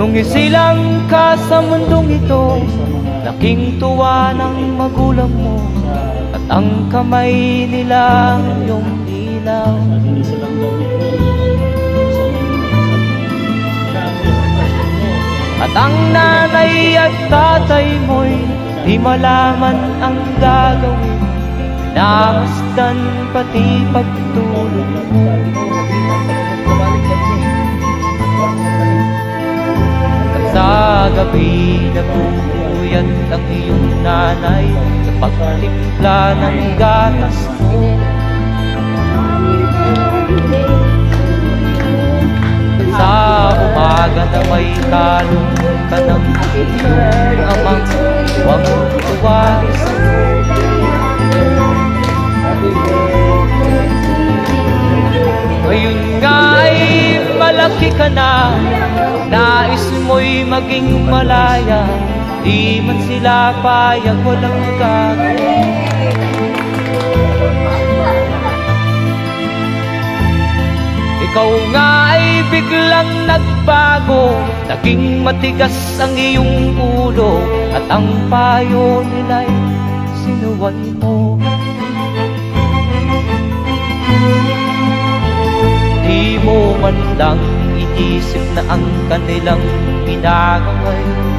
Nung isilang ka sa mundong ito Laking tuwa ng magulang mo At ang kamay nila ilaw Hindi silang gawin At ang nanay at tatay mo'y Di malaman ang gagawin. Namasdan pati pagtulog. At gabi nagpupuyat ang iyong nanay Sa pagtimpla ng gatas. Mo Sa umaga na may kalong ka ng amang Huwag malaki ka na Nais mo'y maging malaya. Di man sila payag walang magagawa. Ikaw nga ay biglang nagbago Naging matigas ang iyong ulo At ang payo nila'y sinuway mo. Di mo man lang inisip na ang kanilang pinagaway